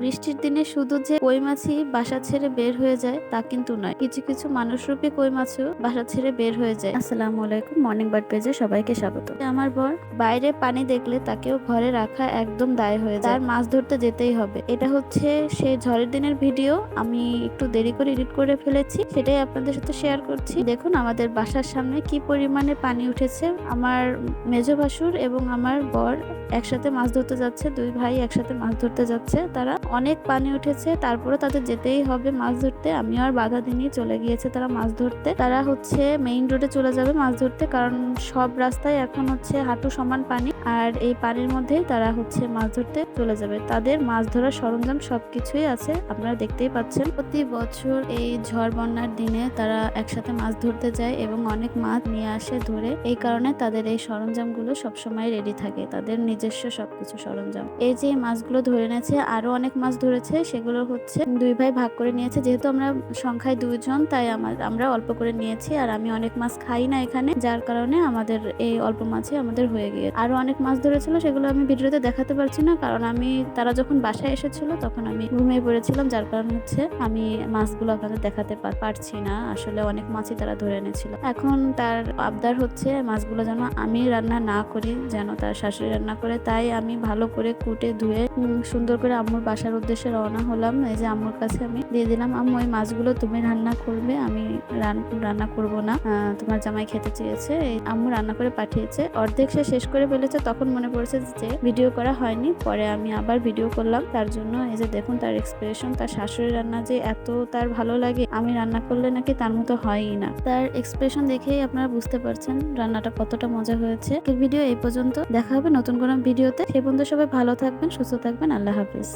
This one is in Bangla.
বৃষ্টির দিনে শুধু যে কই মাছই বাসা ছেড়ে বের হয়ে যায় তা কিন্তু নয়। কিছু কিছু মানুষরূপী কই মাছও বাসা ছেড়ে বের হয়ে যায়। আসসালামু আলাইকুম মর্নিং বার্ড পেজে সবাইকে স্বাগত। আমার বর বাইরে পানি দেখলে তাকেও ঘরে রাখা একদম দায় হয়ে যায়। তার মাছ ধরতে যেতেই হবে। এটা হচ্ছে সেই ঝড়ের দিনের ভিডিও আমি একটু দেরি করে এডিট করে ফেলেছি। সেটাই আপনাদের সাথে শেয়ার করছি। দেখুন আমাদের বাসার সামনে কি পরিমাণে পানি উঠেছে। আমার মেজ ভাসুর এবং আমার বর একসাথে মাছ ধরতে যাচ্ছে দুই ভাই একসাথে মাছ ধরতে যাচ্ছে। তারা অনেক পানি উঠেছে, তারপরে তাদের যেতেই হবে মাছ ধরতে। আমিও আর বাধা দিনই চলে গিয়েছে তারা মাছ ধরতে। তারা হচ্ছে মেইন রোডে চলে যাবে মাছ ধরতে, কারণ সব রাস্তায় এখন হচ্ছে হাঁটু সমান পানি, আর এই পানির মধ্যেই তারা হচ্ছে মাছ ধরতে চলে যাবে। তাদের মাছ ধরার সরঞ্জাম সবকিছুই আছে, আপনারা দেখতেই পাচ্ছেন। প্রতি বছর এই ঝড় বন্যার দিনে তারা একসাথে মাছ ধরতে যায় এবং অনেক মাছ নিয়ে আসে ধরে। এই কারণে তাদের এই সরঞ্জামগুলো সবসময় রেডি থাকে, তাদের নিজস্ব সবকিছু সরঞ্জাম। এই যে মাছগুলো ধরে এনেছে আরও অনেক মাছ ধরেছে, সেগুলো হচ্ছে দুই ভাই ভাগ করে নিয়েছে। যেহেতু আমরা সংখ্যায় দুইজন, তাই আমার আমরা অল্প করে নিয়েছি আর আমি অনেক মাছ খাই না এখানে, যার কারণে আমাদের এই অল্প মাছে আমাদের হয়ে গিয়ে আরও অনেক মাছ ধরেছিল, সেগুলো আমি ভিডিওতে দেখাতে পারছি না, কারণ আমি তারা যখন বাসায় এসেছিল, তখন আমি ঘুমিয়ে পড়েছিলাম, যার কারণে হচ্ছে আমি মাছগুলো আপনাদের দেখাতে পারছি না। আসলে অনেক মাছই তারা ধরে এনেছিল। এখন তার আবদার হচ্ছে মাছগুলো যেন আমি রান্না না করি, যেন তার শাশুড়ি রান্না করে, তাই আমি ভালো করে কুটে ধুয়ে সুন্দর করে আম্মুর বাসার উদ্দেশ্যে রওনা হলাম। এই যে আম্মুর কাছে আমি দিয়ে দিলাম, আম্মু ওই মাছগুলো তুমি রান্না করবে, আমি রান্না করব না। তোমার জামাই খেতে চেয়েছে। আম্মু রান্না করে পাঠিয়েছে। অর্ধেক সে শেষ করে ফেলেছে, তখন মনে পড়েছে যে ভিডিও করা হয়নি। পরে আমি আবার ভিডিও করলাম। তার জন্য এই যে দেখুন, তার এক্সপ্রেশন তার শাশুড়ি রান্না যে এত তার ভালো লাগে, আমি রান্না করলে নাকি তার মতো হয়ই না। তার এক্সপ্রেশন দেখেই আপনারা বুঝতে পারছেন রান্নাটা কতটা মজা হয়েছে। ভিডিও এই পর্যন্ত। দেখা হবে নতুন কোনো ভিডিওতে। সে পর্যন্ত সবাই ভালো থাকবেন, সুস্থ থাকবেন। আল্লাহ হাফিজ।